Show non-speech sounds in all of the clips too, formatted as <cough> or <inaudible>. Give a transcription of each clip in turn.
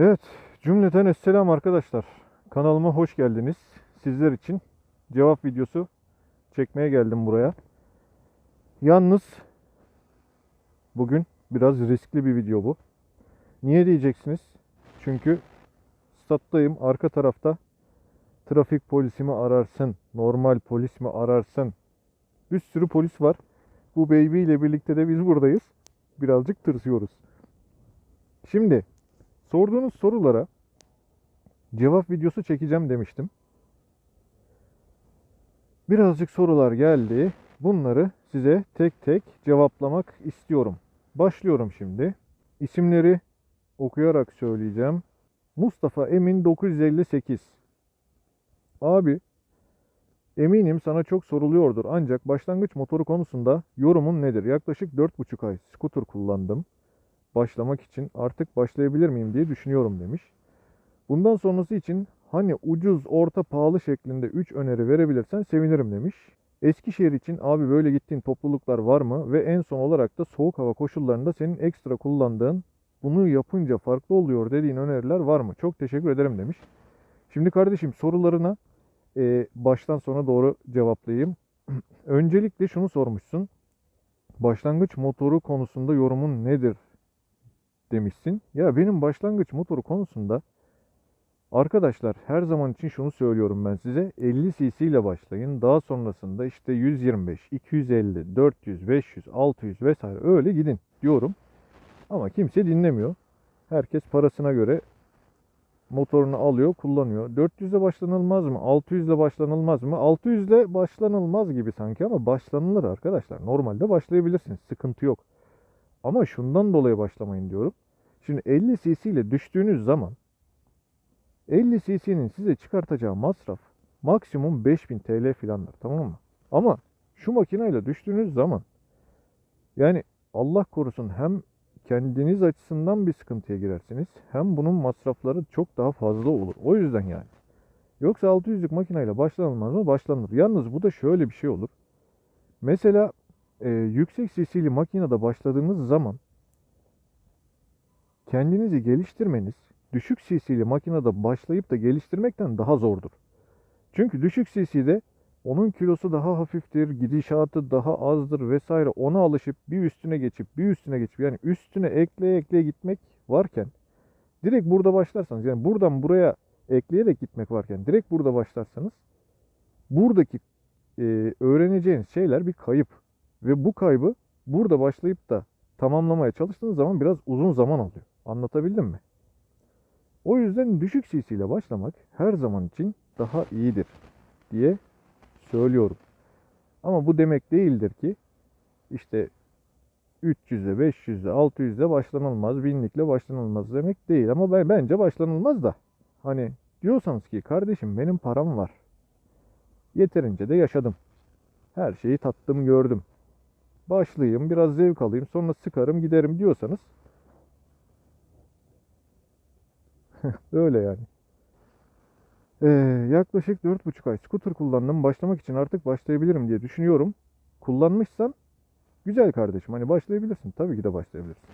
Evet, cümleten esselam arkadaşlar. Kanalıma hoş geldiniz. Sizler için cevap videosu çekmeye geldim buraya. Yalnız bugün biraz riskli bir video bu. Niye diyeceksiniz? Çünkü stat'tayım. Arka tarafta trafik polisi mi ararsın, normal polis mi ararsın? Bir sürü polis var. Bu baby ile birlikte de biz buradayız. Birazcık tırsıyoruz. Şimdi sorduğunuz sorulara cevap videosu çekeceğim demiştim. Birazcık sorular geldi. Bunları size tek tek cevaplamak istiyorum. Başlıyorum şimdi. İsimleri okuyarak söyleyeceğim. Mustafa Emin 958. Abi eminim sana çok soruluyordur ancak başlangıç motoru konusunda yorumun nedir? Yaklaşık 4,5 ay scooter kullandım başlamak için artık başlayabilir miyim diye düşünüyorum demiş. Bundan sonrası için hani ucuz, orta, pahalı şeklinde 3 öneri verebilirsen sevinirim demiş. Eskişehir için abi böyle gittiğin topluluklar var mı? Ve en son olarak da soğuk hava koşullarında senin ekstra kullandığın, bunu yapınca farklı oluyor dediğin öneriler var mı? Çok teşekkür ederim demiş. Şimdi kardeşim sorularına e, baştan sona doğru cevaplayayım. <clears throat> Öncelikle şunu sormuşsun. Başlangıç motoru konusunda yorumun nedir demişsin. Ya benim başlangıç motoru konusunda arkadaşlar her zaman için şunu söylüyorum ben size. 50 cc ile başlayın. Daha sonrasında işte 125, 250, 400, 500, 600 vesaire öyle gidin diyorum. Ama kimse dinlemiyor. Herkes parasına göre motorunu alıyor, kullanıyor. 400 ile başlanılmaz mı? 600 ile başlanılmaz mı? 600 ile başlanılmaz gibi sanki ama başlanılır arkadaşlar. Normalde başlayabilirsiniz. Sıkıntı yok. Ama şundan dolayı başlamayın diyorum. Şimdi 50 cc ile düştüğünüz zaman 50 cc'nin size çıkartacağı masraf maksimum 5000 TL filandır tamam mı? Ama şu makineyle düştüğünüz zaman yani Allah korusun hem kendiniz açısından bir sıkıntıya girersiniz hem bunun masrafları çok daha fazla olur. O yüzden yani. Yoksa 600'lük makineyle başlanılmaz mı? Başlanır. Yalnız bu da şöyle bir şey olur. Mesela e, yüksek CC'li makinede başladığınız zaman kendinizi geliştirmeniz düşük CC'li makinede başlayıp da geliştirmekten daha zordur. Çünkü düşük CC'de onun kilosu daha hafiftir, gidişatı daha azdır vesaire. Ona alışıp bir üstüne geçip bir üstüne geçip yani üstüne ekleye ekleye gitmek varken direkt burada başlarsanız yani buradan buraya ekleyerek gitmek varken direkt burada başlarsanız buradaki e, öğreneceğiniz şeyler bir kayıp. Ve bu kaybı burada başlayıp da tamamlamaya çalıştığınız zaman biraz uzun zaman alıyor. Anlatabildim mi? O yüzden düşük CC ile başlamak her zaman için daha iyidir diye söylüyorum. Ama bu demek değildir ki işte 300'e, 500'e, 600'e başlanılmaz, 1000'likle başlanılmaz demek değil. Ama ben, bence başlanılmaz da. Hani diyorsanız ki kardeşim benim param var. Yeterince de yaşadım. Her şeyi tattım, gördüm başlayayım, biraz zevk alayım, sonra sıkarım giderim diyorsanız <laughs> öyle yani. Ee, yaklaşık 4,5 ay scooter kullandım. Başlamak için artık başlayabilirim diye düşünüyorum. Kullanmışsan güzel kardeşim. Hani başlayabilirsin. Tabii ki de başlayabilirsin.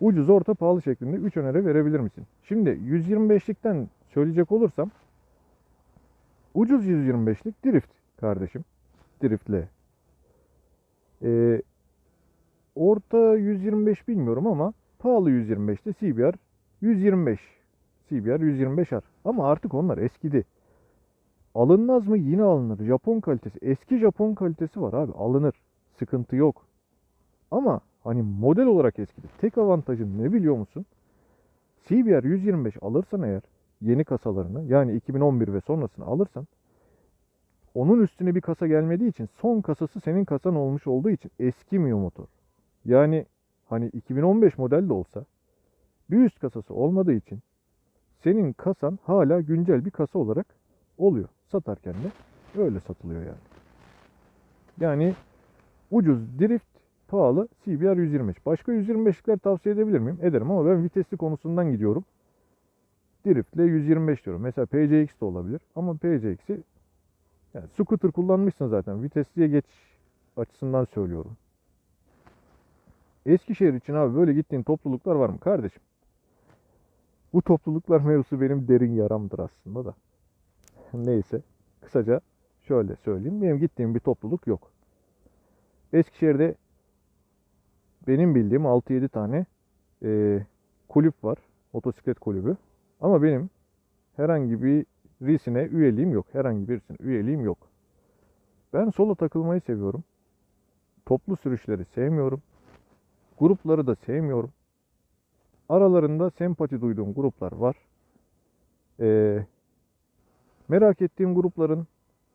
Ucuz, orta, pahalı şeklinde 3 öneri verebilir misin? Şimdi 125'likten söyleyecek olursam ucuz 125'lik drift kardeşim. Driftle ee, orta 125 bilmiyorum ama pahalı 125'te CBR 125. CBR 125R. Ama artık onlar eskidi. Alınmaz mı? Yine alınır. Japon kalitesi. Eski Japon kalitesi var abi. Alınır. Sıkıntı yok. Ama hani model olarak eskidi. Tek avantajın ne biliyor musun? CBR 125 alırsan eğer yeni kasalarını yani 2011 ve sonrasını alırsan onun üstüne bir kasa gelmediği için son kasası senin kasan olmuş olduğu için eskimiyor motor. Yani hani 2015 model de olsa bir üst kasası olmadığı için senin kasan hala güncel bir kasa olarak oluyor. Satarken de öyle satılıyor yani. Yani ucuz drift pahalı CBR 125. Başka 125'likler tavsiye edebilir miyim? Ederim ama ben vitesli konusundan gidiyorum. Drift ile 125 diyorum. Mesela PCX de olabilir ama PCX'i yani scooter kullanmışsın zaten. Vitesliye geç açısından söylüyorum. Eskişehir için abi böyle gittiğin topluluklar var mı kardeşim? Bu topluluklar mevzusu benim derin yaramdır aslında da. Neyse. Kısaca şöyle söyleyeyim. Benim gittiğim bir topluluk yok. Eskişehir'de benim bildiğim 6-7 tane e, kulüp var. Motosiklet kulübü. Ama benim herhangi birisine üyeliğim yok. Herhangi birisine üyeliğim yok. Ben solo takılmayı seviyorum. Toplu sürüşleri sevmiyorum. Grupları da sevmiyorum. Aralarında sempati duyduğum gruplar var. Ee, merak ettiğim grupların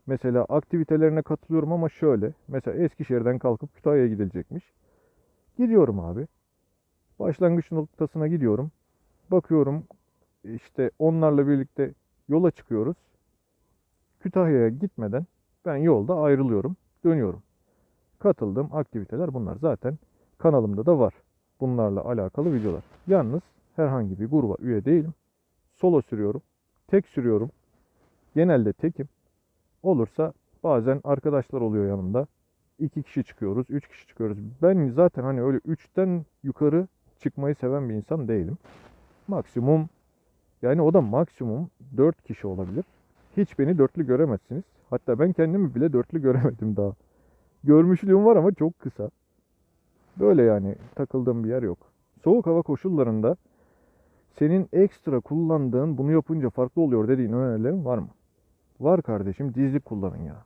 mesela aktivitelerine katılıyorum ama şöyle. Mesela Eskişehir'den kalkıp Kütahya'ya gidilecekmiş. Gidiyorum abi. Başlangıç noktasına gidiyorum. Bakıyorum işte onlarla birlikte yola çıkıyoruz. Kütahya'ya gitmeden ben yolda ayrılıyorum, dönüyorum. Katıldığım aktiviteler bunlar. Zaten kanalımda da var. Bunlarla alakalı videolar. Yalnız herhangi bir gruba üye değilim. Solo sürüyorum. Tek sürüyorum. Genelde tekim. Olursa bazen arkadaşlar oluyor yanımda. İki kişi çıkıyoruz, üç kişi çıkıyoruz. Ben zaten hani öyle üçten yukarı çıkmayı seven bir insan değilim. Maksimum yani o da maksimum 4 kişi olabilir. Hiç beni dörtlü göremezsiniz. Hatta ben kendimi bile dörtlü <laughs> göremedim daha. Görmüşlüğüm var ama çok kısa. Böyle yani takıldığım bir yer yok. Soğuk hava koşullarında senin ekstra kullandığın bunu yapınca farklı oluyor dediğin önerilerin var mı? Var kardeşim dizlik kullanın ya.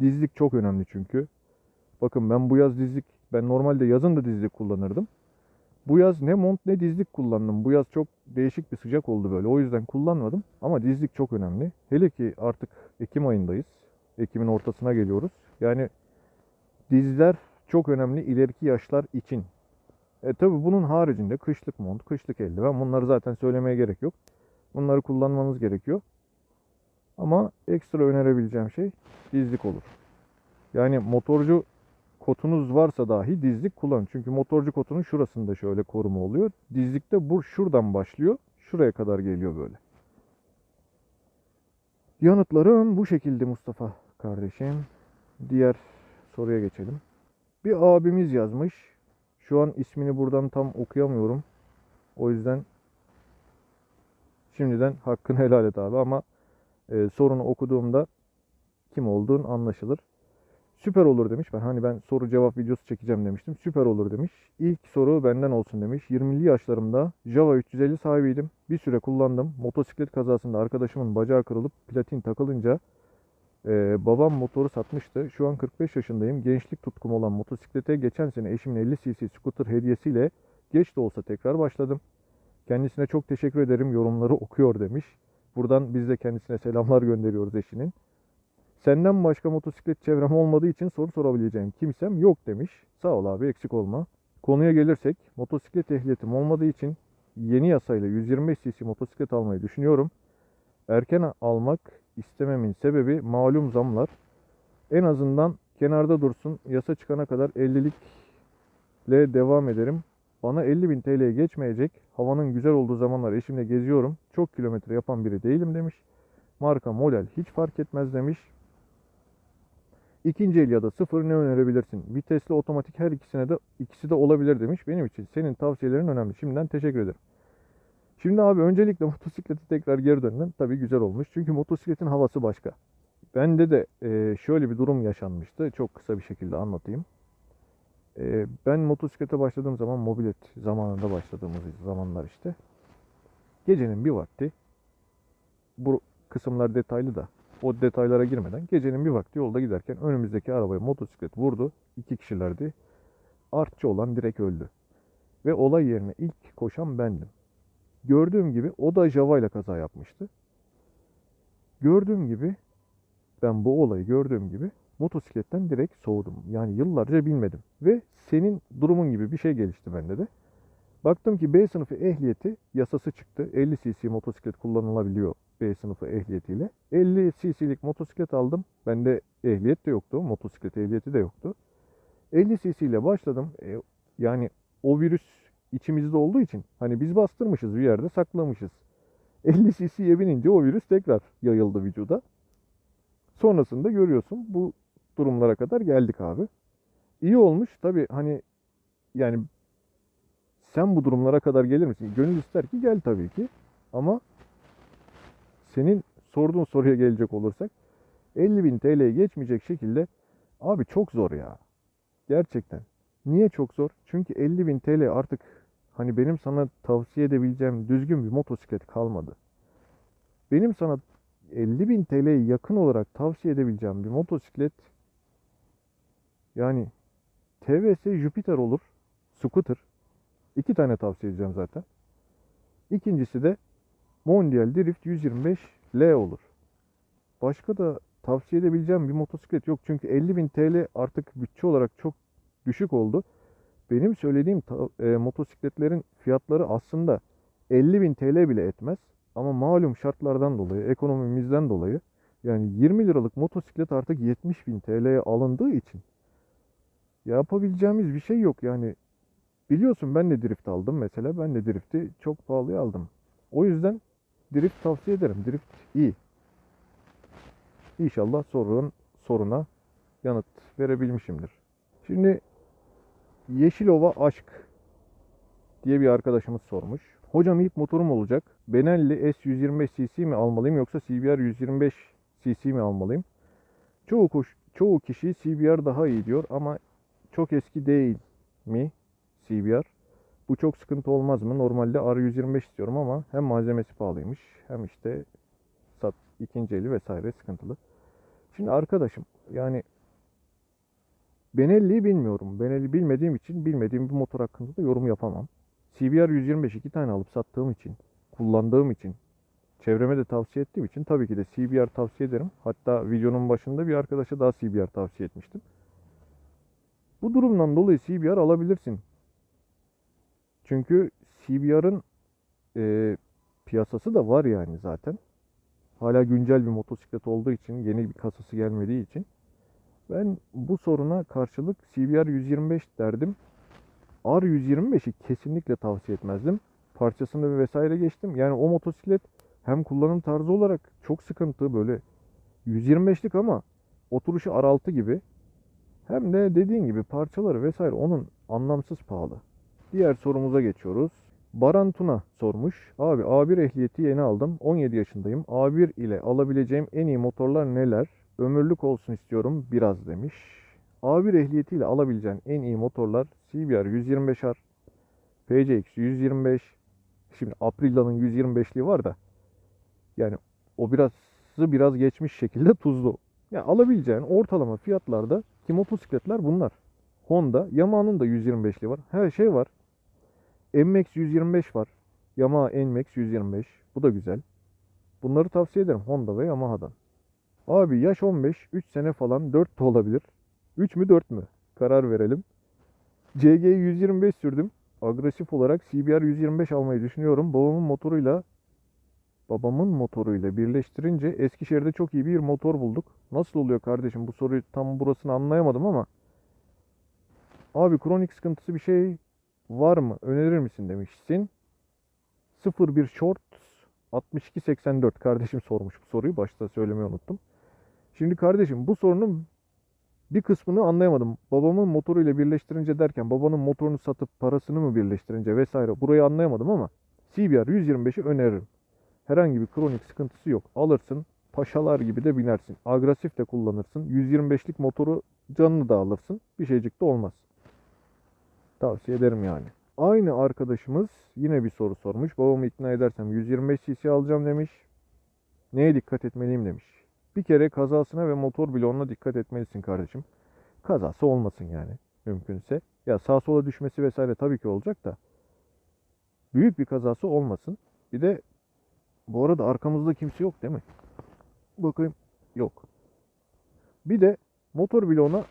Dizlik çok önemli çünkü. Bakın ben bu yaz dizlik, ben normalde yazın da dizlik kullanırdım. Bu yaz ne mont ne dizlik kullandım. Bu yaz çok değişik bir sıcak oldu böyle. O yüzden kullanmadım. Ama dizlik çok önemli. Hele ki artık Ekim ayındayız. Ekim'in ortasına geliyoruz. Yani dizler çok önemli ileriki yaşlar için. E tabi bunun haricinde kışlık mont, kışlık eldiven bunları zaten söylemeye gerek yok. Bunları kullanmanız gerekiyor. Ama ekstra önerebileceğim şey dizlik olur. Yani motorcu kotunuz varsa dahi dizlik kullanın. Çünkü motorcu kotunun şurasında şöyle koruma oluyor. Dizlikte bu şuradan başlıyor. Şuraya kadar geliyor böyle. Yanıtlarım bu şekilde Mustafa kardeşim. Diğer soruya geçelim. Bir abimiz yazmış. Şu an ismini buradan tam okuyamıyorum. O yüzden şimdiden hakkını <laughs> helal et abi ama e, sorunu okuduğumda kim olduğun anlaşılır. Süper olur demiş. Ben hani ben soru cevap videosu çekeceğim demiştim. Süper olur demiş. İlk soru benden olsun demiş. 20'li yaşlarımda Java 350 sahibiydim. Bir süre kullandım. Motosiklet kazasında arkadaşımın bacağı kırılıp platin takılınca e, babam motoru satmıştı. Şu an 45 yaşındayım. Gençlik tutkum olan motosiklete geçen sene eşimin 50 cc scooter hediyesiyle geç de olsa tekrar başladım. Kendisine çok teşekkür ederim. Yorumları okuyor demiş. Buradan biz de kendisine selamlar gönderiyoruz eşinin. Senden başka motosiklet çevrem olmadığı için soru sorabileceğim kimsem yok demiş. Sağ ol abi eksik olma. Konuya gelirsek motosiklet ehliyetim olmadığı için yeni yasayla 125 cc motosiklet almayı düşünüyorum. Erken almak istememin sebebi malum zamlar. En azından kenarda dursun. Yasa çıkana kadar 50'likle devam ederim. Bana 50 bin TL'ye geçmeyecek. Havanın güzel olduğu zamanlar eşimle geziyorum. Çok kilometre yapan biri değilim demiş. Marka model hiç fark etmez demiş. İkinci el ya da sıfır ne önerebilirsin? Vitesli otomatik her ikisine de ikisi de olabilir demiş. Benim için senin tavsiyelerin önemli. Şimdiden teşekkür ederim. Şimdi abi öncelikle <laughs> motosikleti tekrar geri döndüm. Tabii güzel olmuş. Çünkü motosikletin havası başka. Bende de e, şöyle bir durum yaşanmıştı. Çok kısa bir şekilde anlatayım. E, ben motosiklete başladığım zaman mobilet zamanında başladığımız zamanlar işte. Gecenin bir vakti bu kısımlar detaylı da o detaylara girmeden gecenin bir vakti yolda giderken önümüzdeki arabaya motosiklet vurdu. İki kişilerdi. Artçı olan direkt öldü. Ve olay yerine ilk koşan bendim. Gördüğüm gibi o da Java ile kaza yapmıştı. Gördüğüm gibi ben bu olayı gördüğüm gibi motosikletten direkt soğudum. Yani yıllarca bilmedim. Ve senin durumun gibi bir şey gelişti bende de. Baktım ki B sınıfı ehliyeti yasası çıktı. 50 cc motosiklet kullanılabiliyor B sınıfı ehliyetiyle. 50 cc'lik motosiklet aldım. Bende ehliyet de yoktu. Motosiklet ehliyeti de yoktu. 50 cc ile başladım. E, yani o virüs içimizde olduğu için hani biz bastırmışız bir yerde saklamışız. 50 cc'ye binince o virüs tekrar yayıldı vücuda. Sonrasında görüyorsun bu durumlara kadar geldik abi. İyi olmuş tabi hani yani sen bu durumlara kadar gelir misin? Gönül ister ki gel tabii ki. Ama senin sorduğun soruya gelecek olursak 50.000 TL'ye geçmeyecek şekilde abi çok zor ya. Gerçekten. Niye çok zor? Çünkü 50.000 TL artık hani benim sana tavsiye edebileceğim düzgün bir motosiklet kalmadı. Benim sana 50.000 TL'ye yakın olarak tavsiye edebileceğim bir motosiklet yani TVS Jupiter olur. Scooter. İki tane tavsiye edeceğim zaten. İkincisi de Mondial Drift 125L olur. Başka da tavsiye edebileceğim bir motosiklet yok. Çünkü 50.000 TL artık bütçe olarak çok düşük oldu. Benim söylediğim e, motosikletlerin fiyatları aslında 50.000 TL bile etmez. Ama malum şartlardan dolayı, ekonomimizden dolayı yani 20 liralık motosiklet artık 70.000 TL'ye alındığı için yapabileceğimiz bir şey yok. Yani biliyorsun ben de drift aldım mesela. Ben de drifti çok pahalıya aldım. O yüzden drift tavsiye ederim. Drift iyi. İnşallah sorun soruna yanıt verebilmişimdir. Şimdi Yeşilova Aşk diye bir arkadaşımız sormuş. Hocam ilk motorum olacak. Benelli S125 cc mi almalıyım yoksa CBR 125 cc mi almalıyım? Çoğu koş, çoğu kişi CBR daha iyi diyor ama çok eski değil mi CBR? Bu çok sıkıntı olmaz mı? Normalde R125 istiyorum ama hem malzemesi pahalıymış hem işte sat ikinci eli vesaire sıkıntılı. Şimdi arkadaşım yani Benelli'yi bilmiyorum. Benelli bilmediğim için bilmediğim bir motor hakkında da yorum yapamam. CBR 125 iki tane alıp sattığım için, kullandığım için, çevreme de tavsiye ettiğim için tabii ki de CBR tavsiye ederim. Hatta videonun başında bir arkadaşa daha CBR tavsiye etmiştim. Bu durumdan dolayı CBR alabilirsin. Çünkü CBR'ın e, piyasası da var yani zaten. Hala güncel bir motosiklet olduğu için, yeni bir kasası gelmediği için. Ben bu soruna karşılık CBR 125 derdim. R125'i kesinlikle tavsiye etmezdim. Parçasını vesaire geçtim. Yani o motosiklet hem kullanım tarzı olarak çok sıkıntı böyle 125'lik ama oturuşu R6 gibi. Hem de dediğin gibi parçaları vesaire onun anlamsız pahalı. Diğer sorumuza geçiyoruz. Baran Tuna sormuş. Abi A1 ehliyeti yeni aldım. 17 yaşındayım. A1 ile alabileceğim en iyi motorlar neler? Ömürlük olsun istiyorum biraz demiş. A1 ehliyetiyle alabileceğin en iyi motorlar CBR 125R, PCX 125. Şimdi Aprila'nın 125'liği var da yani o biraz biraz geçmiş şekilde tuzlu. Ya alabileceğin ortalama fiyatlarda ki motosikletler bunlar. Honda, Yamaha'nın da 125'li var. Her şey var. NMAX 125 var. Yamaha NMAX 125. Bu da güzel. Bunları tavsiye ederim Honda ve Yamaha'dan. Abi yaş 15, 3 sene falan 4 de olabilir. 3 mü 4 mü? Karar verelim. CG 125 sürdüm. Agresif olarak CBR 125 almayı düşünüyorum. Babamın motoruyla babamın motoruyla birleştirince Eskişehir'de çok iyi bir motor bulduk. Nasıl oluyor kardeşim? Bu soruyu tam burasını anlayamadım ama Abi kronik sıkıntısı bir şey var mı? Önerir misin demişsin. 01 Short 6284 kardeşim sormuş bu soruyu. Başta söylemeyi unuttum. Şimdi kardeşim bu sorunun bir kısmını anlayamadım. Babamın motoruyla birleştirince derken babanın motorunu satıp parasını mı birleştirince vesaire burayı anlayamadım ama CBR 125'i öneririm. Herhangi bir kronik sıkıntısı yok. Alırsın paşalar gibi de binersin. Agresif de kullanırsın. 125'lik motoru canını da alırsın. Bir şeycik de olmaz. Tavsiye ederim yani. Aynı arkadaşımız yine bir soru sormuş. Babamı ikna edersem 125 cc alacağım demiş. Neye dikkat etmeliyim demiş. Bir kere kazasına ve motor bloğuna dikkat etmelisin kardeşim. Kazası olmasın yani mümkünse. Ya sağ sola düşmesi vesaire tabii ki olacak da büyük bir kazası olmasın. Bir de bu arada arkamızda kimse yok değil mi? Bakayım. Yok. Bir de motor bloğuna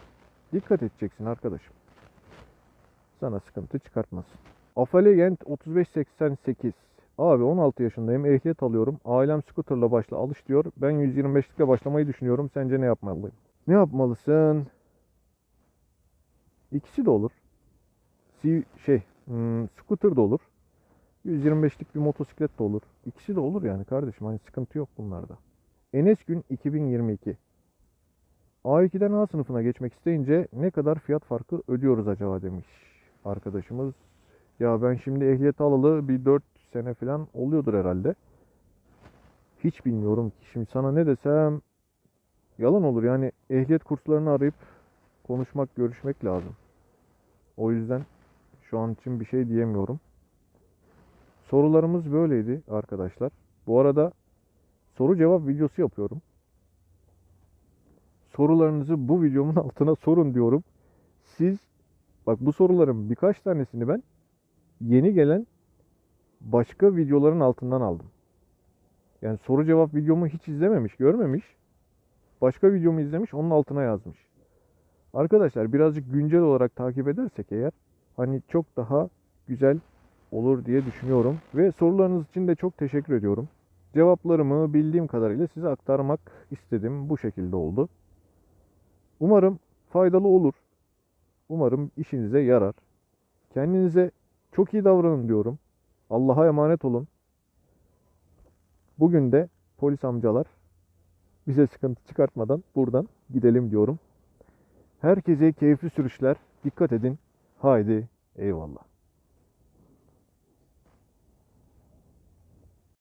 dikkat edeceksin arkadaşım. Sana sıkıntı çıkartmasın. Afale 3588. Abi 16 yaşındayım. Ehliyet alıyorum. Ailem scooterla başla alış diyor. Ben 125'likle başlamayı düşünüyorum. Sence ne yapmalıyım? Ne yapmalısın? İkisi de olur. Şey, hmm, scooter da olur. 125'lik bir motosiklet de olur. İkisi de olur yani kardeşim. Hani sıkıntı yok bunlarda. Enes Gün 2022. A2'den A sınıfına geçmek isteyince ne kadar fiyat farkı ödüyoruz acaba demiş arkadaşımız. Ya ben şimdi ehliyet alalı bir 4 sene falan oluyordur herhalde. hiç bilmiyorum ki. Şimdi sana ne desem yalan olur. Yani ehliyet kurslarını arayıp konuşmak, görüşmek lazım. O yüzden şu an için bir şey diyemiyorum. Sorularımız böyleydi arkadaşlar. Bu arada soru cevap videosu yapıyorum. Sorularınızı bu videomun <laughs> altına sorun diyorum. Siz bak bu soruların birkaç tanesini ben yeni gelen başka videoların altından aldım. Yani soru cevap videomu hiç izlememiş, görmemiş. Başka videomu izlemiş, onun altına yazmış. Arkadaşlar birazcık güncel olarak takip edersek eğer hani çok daha güzel olur diye düşünüyorum. Ve sorularınız için de çok teşekkür ediyorum. Cevaplarımı bildiğim kadarıyla size aktarmak istedim. Bu şekilde oldu. Umarım faydalı olur. Umarım işinize yarar. Kendinize çok iyi davranın diyorum. Allah'a emanet olun. Bugün de polis amcalar bize sıkıntı çıkartmadan buradan gidelim diyorum. Herkese keyifli sürüşler. Dikkat edin. Haydi eyvallah.